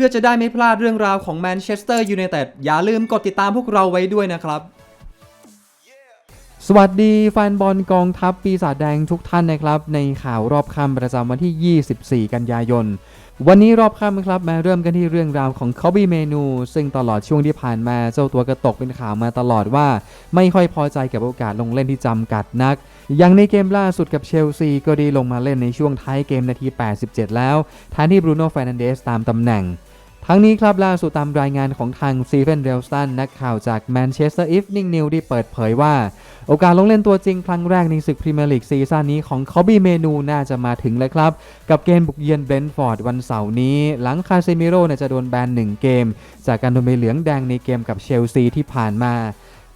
พื่อจะได้ไม่พลาดเรื่องราวของแมนเชสเตอร์ยูไนเต็ดอย่าลืมกดติดตามพวกเราไว้ด้วยนะครับ สวัสดีแฟนบอลกองทัพปีศาจแดงทุกท่านนะครับ ในข่าวรอบค่ำประจำวันที่ 24 กันยายน วันนี้รอบค่ำครับมาเริ่มกันที่เรื่องราวของคอบี้เมนู ซึ่งตลอดช่วงที่ผ่านมาเจ้าตัวกระตกเป็นข่าวมาตลอดว่า ไม่ค่อยพอใจกับโอกาสลงเล่นที่จำกัดนักอย่างในเกมล่าสุดกับเชลซีก็ได้ลงมาเล่นในช่วงท้ายเกมนาที 87 แล้วแทนที่บรูโน่ฟ r นันเดสตามตำแหน่ง ทั้งนี้ครับล่าสุดตามรายงานของทางซีเฟนเรลสตันนักข่าวจากแมนเชสเตอร์อีฟนิงนิวได้เปิดเผยว่า โอกาสลงเล่นตัวจริงครั้งแรกในศึกพรีเมียร์ลีกซีซั่นนี้ของคอบี้เมนูน่าจะมาถึงแล้วครับ กับเกมบุกเยือนเบรนท์ฟอร์ดวันเสาร์นี้ หลังคาเซมิโร่เนี่ยจะโดนแบนหนึ่งเกม จากการโดนใบเหลืองแดงในเกมกับเชลซีที่ผ่านมา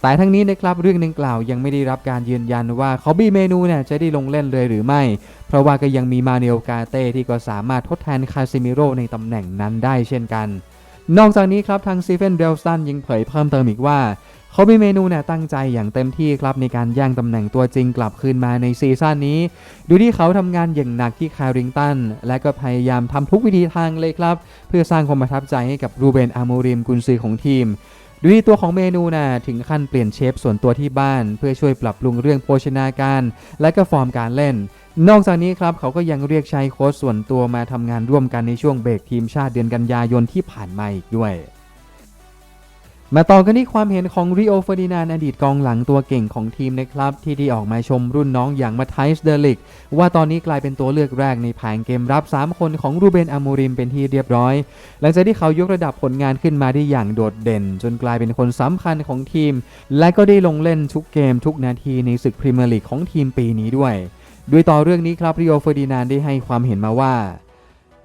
แต่ทั้งนี้นะครับเรื่องดังกล่าวยังไม่ได้รับการยืนยันว่าคอบี้เมนูเนี่ยจะได้ลงเล่นเลยหรือไม่ เพราะว่าก็ยังมีมาเนลกาเต้ที่ก็สามารถทดแทนคาเซมิโร่ในตำแหน่งนั้นได้เช่นกัน นอกจากนี้ครับทางซีเฟนเดลสันยังเผยเพิ่มเติมอีกว่าเขามีเมนูเนี่ยตั้งใจอย่างเต็มที่ครับในการย่างตำแหน่งตัวจริงกลับคืนมาในซีซั่นนี้ ดูที่เขาทำงานอย่างหนักที่คาริงตัน และก็พยายามทำทุกวิธีทางเลยครับ เพื่อสร้างความประทับใจให้กับรูเบนอามูริมกุนซือของทีม ดูที่ตัวของเมนูนะถึงขั้นเปลี่ยนเชฟส่วนตัวที่บ้าน เพื่อช่วยปรับปรุงเรื่องโภชนาการ และก็ฟอร์มการเล่น นอกจากนี้ครับเขาก็ยังเรียกใช้โค้ชส่วนตัวมาทำงานร่วมกันในช่วงเบรกทีมชาติเดือนกันยายนที่ผ่านมาอีกด้วย มาต่อกันที่ความเห็นของริโอเฟอร์ดินานอดีตกองหลังตัวเก่งของทีมนะครับ ที่ได้ออกมาชมรุ่นน้องอย่างมาไทส์เดลิก ว่าตอนนี้กลายเป็นตัวเลือกแรกในแผงเกมรับ 3 คนของรูเบนอามูริมเป็นที่เรียบร้อย หลังจากที่เขายกระดับผลงานขึ้นมาได้อย่างโดดเด่น จนกลายเป็นคนสำคัญของทีม และก็ได้ลงเล่นทุกเกมทุกนาทีในศึกพรีเมียร์ลีกของทีมปีนี้ด้วย ด้วยต่อเรื่องนี้ครับริโอเฟอร์ดินานได้ให้ความเห็นมาว่า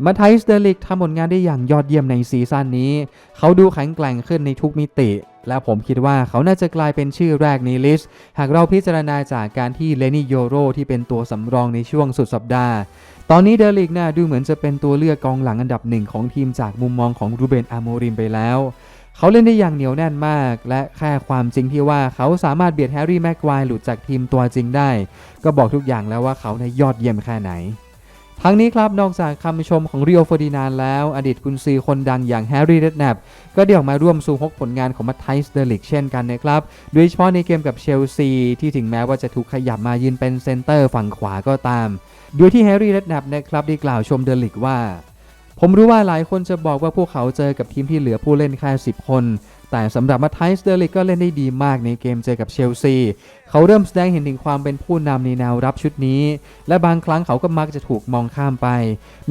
มาไทส์เดลิกทำผลงานได้อย่างยอดเยี่ยมในซีซั่นนี้ เขาดูแข็งแกร่งขึ้นในทุกมิติ และผมคิดว่าเขาน่าจะกลายเป็นชื่อแรกในลิสต์ หากเราพิจารณาจากการที่เลนี่โยโรที่เป็นตัวสำรองในช่วงสุดสัปดาห์ ตอนนี้เดลิกน่าดูเหมือนจะเป็นตัวเลือกกองหลังอันดับหนึ่งของทีมจากมุมมองของรูเบนอาโมริมไปแล้วเขาเล่นได้อย่างเหนียวแน่นมาก และแค่ความจริงที่ว่าเขาสามารถเบียดแฮร์รี่แม็กควายหลุดจากทีมตัวจริงได้ ก็บอกทุกอย่างแล้วว่าเขาในยอดเยี่ยมแค่ไหน ทั้งนี้ครับนอกจากคำชมของริโอฟอร์ดินานแล้ว อดีตกุนซือคนดังอย่างแฮร์รี่เรดแนปก็ได้ออกมาร่วมสู่ฮกผลงานของมัตไทส์เดลิกเช่นกันนะครับโดยเฉพาะในเกมกับเชลซี ที่ถึงแม้ว่าจะถูกขยับมายืนเป็นเซนเตอร์ฝั่งขวาก็ตาม โดยที่แฮร์รี่เรดแนปนะครับได้กล่าวชมเดลิกว่าผมรู้ว่าหลายคนจะบอกว่าพวกเขาเจอกับทีมที่เหลือผู้เล่นแค่10 คน แต่สำหรับมาไทส์เดลิกก็เล่นได้ดีมากในเกมเจอกับเชลซี เขาเริ่มแสดงเห็นถึงความเป็นผู้นำในแนวรับชุดนี้ และบางครั้งเขาก็มักจะถูกมองข้ามไป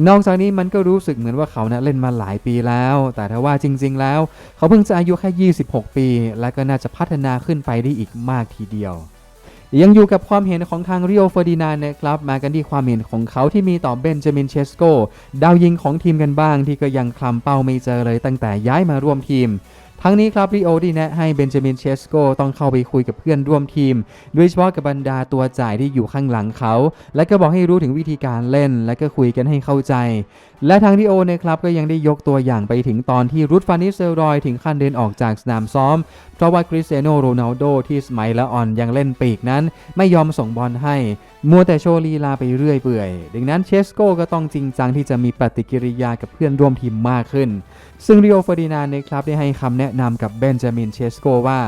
นอกจากนี้มันก็รู้สึกเหมือนว่าเขานะเล่นมาหลายปีแล้ว แต่ถ้าว่าจริง ๆ แล้ว เขาเพิ่งจะอายุแค่ 26 ปี และก็น่าจะพัฒนาขึ้นไปได้อีกมากทีเดียวยังอยู่กับความเห็นของทางเริโอเฟอร์ดินานนะครับ มากันที่ความเห็นของเขาที่มีต่อเบนจามินเชสโก ดาวยิงของทีมกันบ้างที่ก็ยังคลำเป้าไม่เจอเลยตั้งแต่ย้ายมาร่วมทีม ทั้งนี้ครับริโอดีแนะให้เบนจามินเชสโกต้องเข้าไปคุยกับเพื่อนร่วมทีม โดยเฉพาะกับบรรดาตัวจ่ายที่อยู่ข้างหลังเขา และก็บอกให้รู้ถึงวิธีการเล่น และก็คุยกันให้เข้าใจ และทางริโอนะครับก็ยังได้ยกตัวอย่างไปถึงตอนที่รุดฟานิสเซลรอยถึงขั้นเดินออกจากสนามซ้อม เพราะว่าคริสเตียโนโรนัลโดที่สมัยละอ่อนยังเล่นปีกนั้น ไม่ยอมส่งบอลให้ มัวแต่โชว์ลีลาไปเรื่อยเปื่อย ดังนั้นเชสโกก็ต้องจริงจังที่จะมีปฏิกิริยากับเพื่อนร่วมทีมมากขึ้น ซึ่งริโอเฟอร์ดินานนะครับได้ให้คำแนะนำกับเบนจามินเชสโกว่า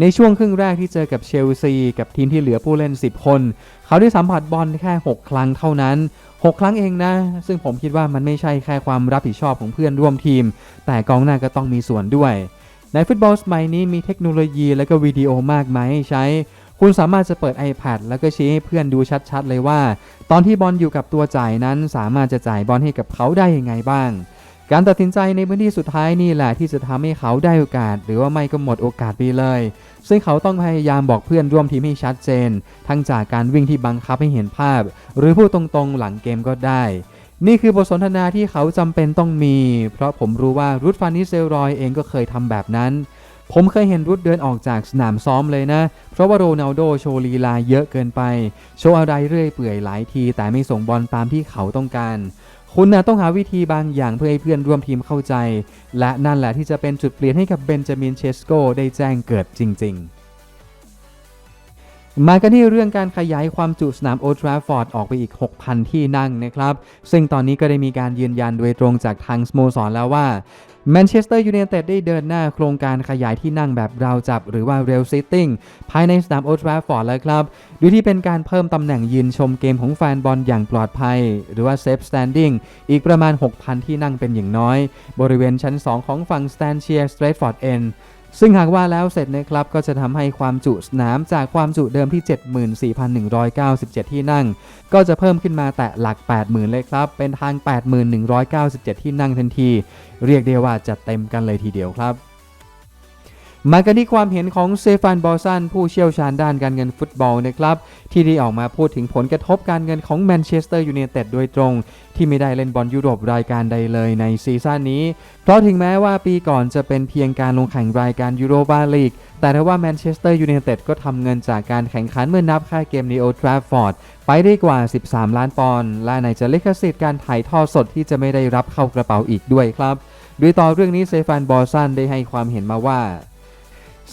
ในช่วงครึ่งแรกที่เจอกับเชลซีกับทีมที่เหลือผู้เล่น 10 คน เขาได้สัมผัสบอลแค่ 6 ครั้งเท่านั้น 6 ครั้งเองนะ ซึ่งผมคิดว่ามันไม่ใช่แค่ความรับผิดชอบของเพื่อนร่วมทีม แต่กองหน้าก็ต้องมีส่วนด้วย ในฟุตบอลสมัยนี้มีเทคโนโลยีและก็วิดีโอมากมายให้ใช้ คุณสามารถจะเปิด iPad แล้วก็ชี้ให้เพื่อนดูชัดๆ เลยว่า ตอนที่บอลอยู่กับตัวจ่ายนั้น สามารถจะจ่ายบอลให้กับเขาได้ยังไงบ้าง การตัดสินใจในพื้นที่สุดท้ายนี่แหละที่จะทำให้เขาได้โอกาส หรือว่าไม่ก็หมดโอกาสไปเลย ซึ่งเขาต้องพยายามบอกเพื่อนร่วมทีมให้ชัดเจน ทั้งจากการวิ่งที่บังคับให้เห็นภาพ หรือพูดตรงๆหลังเกมก็ได้ นี่คือบทสนทนาที่เขาจำเป็นต้องมี เพราะผมรู้ว่ารุดฟานิเซลรอยเองก็เคยทำแบบนั้น ผมเคยเห็นรุดเดินออกจากสนามซ้อมเลยนะ เพราะว่าโรนัลโดโชว์ลีลาเยอะเกินไป โชว์อะไรเรื่อยเปื่อยหลายที แต่ไม่ส่งบอลตามที่เขาต้องการ คุณนะต้องหาวิธีบางอย่างเพื่อให้เพื่อนร่วมทีมเข้าใจ และนั่นแหละที่จะเป็นจุดเปลี่ยนให้กับเบนจามินเชสโกได้แจ้งเกิดจริง ๆ มากันที่เรื่องการขยายความจุสนามโอทราฟอร์ดออกไปอีก 6,000 ที่นั่งนะครับ ซึ่งตอนนี้ก็ได้มีการยืนยันโดยตรงจากทางสโมสรแล้วว่าแมนเชสเตอร์ยูไนเต็ดได้เดินหน้าโครงการขยายที่นั่งแบบราวจับ หรือว่า rail sitting ภายในสนามโอทราฟอร์ดแล้วครับโดยที่เป็นการเพิ่มตำแหน่งยืนชมเกมของแฟนบอลอย่างปลอดภัย หรือว่า safe standing อีกประมาณ 6,000 ที่นั่งเป็นอย่างน้อย บริเวณชั้น 2 ของฝั่ง Stanchier Stratford End ซึ่งหากว่าแล้วเสร็จนะครับก็จะทำให้ความจุสนามจากความจุเดิมที่ 74,197 ที่นั่ง ก็จะเพิ่มขึ้นมาแตะหลัก 80,000 เลยครับ เป็นทาง 81,197 ที่นั่งทันที เรียกได้ว่าจะเต็มกันเลยทีเดียวครับ มากันที่ความเห็นของเซฟานบอสันผู้เชี่ยวชาญด้านการเงินฟุตบอลนะครับ ที่ได้ออกมาพูดถึงผลกระทบการเงินของแมนเชสเตอร์ยูไนเต็ดโดยตรง ที่ไม่ได้เล่นบอลยุโรปรายการใดเลยในซีซั่นนี้ เพราะถึงแม้ว่าปีก่อนจะเป็นเพียงการลงแข่งรายการยูโรบาลีกแต่ถ้าว่าแมนเชสเตอร์ยูไนเต็ดก็ทำเงินจากการแข่งขันเมื่อนับค่าเกมในโอทราฟอร์ดไปได้กว่า 13 ล้านปอนด์และในจะลิขสิทธิ์การถ่ายทอดสดที่จะไม่ได้รับเข้ากระเป๋าอีกด้วยครับโดยต่อเรื่องนี้เซฟานบอสันได้ให้ความเห็นมาว่า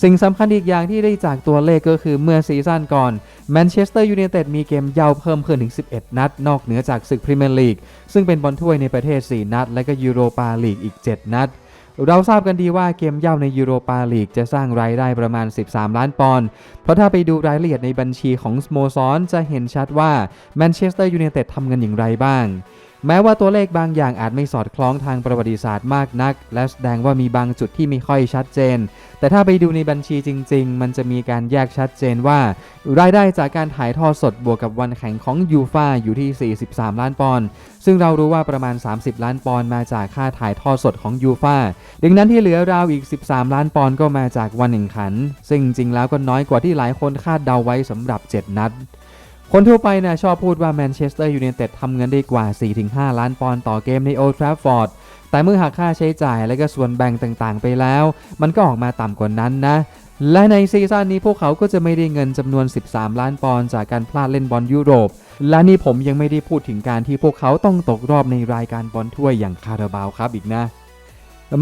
สิ่งสำคัญอีกอย่างที่ได้จากตัวเลขก็คือเมื่อซีซั่นก่อนแมนเชสเตอร์ยูไนเต็ดมีเกมยาวเพิ่มขึ้นถึง 11 นัด นอกเหนือจากศึกพรีเมียร์ลีกซึ่งเป็นบอลถ้วยในประเทศ 4 นัด และก็ยูโรปาลีกอีก 7 นัด เราทราบกันดีว่าเกมเย่าในยูโรปาลีกจะสร้างรายได้ประมาณ 13 ล้านปอนด์ เพราะถ้าไปดูรายละเอียดในบัญชีของสโมสรจะเห็นชัดว่าแมนเชสเตอร์ยูไนเต็ดทำเงินอย่างไรบ้าง แม้ว่าตัวเลขบางอย่างอาจไม่สอดคล้องทางประวัติศาสตร์มากนัก และแสดงว่ามีบางจุดที่ไม่ค่อยชัดเจน แต่ถ้าไปดูในบัญชีจริง ๆ มันจะมีการแยกชัดเจนว่า รายได้จากการถ่ายทอดสดบวกกับวันแข่งของยูฟาอยู่ที่ 43 ล้านปอนด์ ซึ่งเรารู้ว่าประมาณ 30 ล้านปอนด์มาจากค่าถ่ายทอดสดของยูฟาดังนั้นที่เหลือราวอีก 13 ล้านปอนด์ก็มาจากวันแข่งขัน ซึ่งจริงๆแล้วก็น้อยกว่าที่หลายคนคาดเดาไว้สำหรับ 7 นัด คนทั่วไปนะชอบพูดว่าแมนเชสเตอร์ยูไนเต็ดทำเงินได้กว่า 4-5 ล้านปอนด์ต่อเกมในโอทราฟฟอร์ดแต่เมื่อหักค่าใช้จ่ายและก็ส่วนแบ่งต่างๆ ไปแล้ว มันก็ออกมาต่ำกว่านั้นนะ และในซีซั่นนี้พวกเขาก็จะไม่ได้เงินจำนวน 13 ล้านปอนด์จากการพลาดเล่นบอลยุโรป และนี่ผมยังไม่ได้พูดถึงการที่พวกเขาต้องตกรอบในรายการบอลถ้วยอย่างคาราบาวครับอีกนะ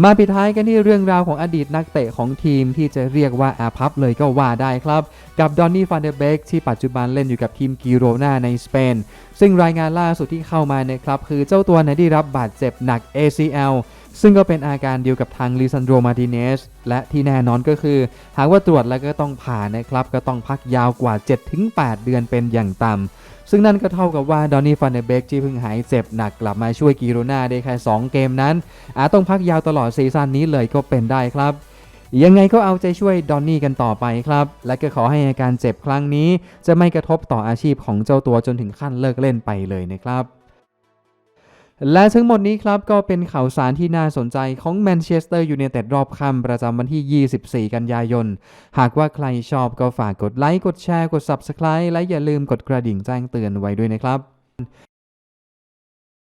มาปิดท้ายกันที่เรื่องราวของอดีตนักเตะของทีมที่จะเรียกว่าอาพับเลยก็ว่าได้ครับ กับดอนนี่ฟันเดเบกที่ปัจจุบันเล่นอยู่กับทีมกิโรนาในสเปน ซึ่งรายงานล่าสุดที่เข้ามาเนะครับคือเจ้าตัวนั้ได้รับบาดเจ็บหนัก ACL ซึ่งก็เป็นอาการเดียวกับทางลิซันโดมาติเนสและที่แน่นอนก็คือ หากว่าตรวจแล้วก็ต้องผ่านะครับ ก็ต้องพักยาวกว่า 7-8 เดือนเป็นอย่างต่ำ ซึ่งนั่นก็เท่ากับว่าดอนนี่ฟันเดเบกที่เพิ่งหายเจ็บหนักกลับมาช่วยกิโรนาได้แค่ 2 เกมนั้น อาจต้องพักยาวตลอดซีซั่นนี้เลยก็เป็นได้ครับ ยังไงก็เอาใจช่วยดอนนี่กันต่อไปครับ และก็ขอให้อาการเจ็บครั้งนี้ จะไม่กระทบต่ออาชีพของเจ้าตัวจนถึงขั้นเลิกเล่นไปเลยนะครับ และทั้งหมดนี้ครับก็เป็นข่าวสารที่น่าสนใจของแมนเชสเตอร์ยูไนเต็ดรอบค่ำประจำวันที่ 24 กันยายน หากว่าใครชอบก็ฝากกดไลค์ กดแชร์ กด Subscribe และอย่าลืมกดกระดิ่งแจ้งเตือนไว้ด้วยนะครับ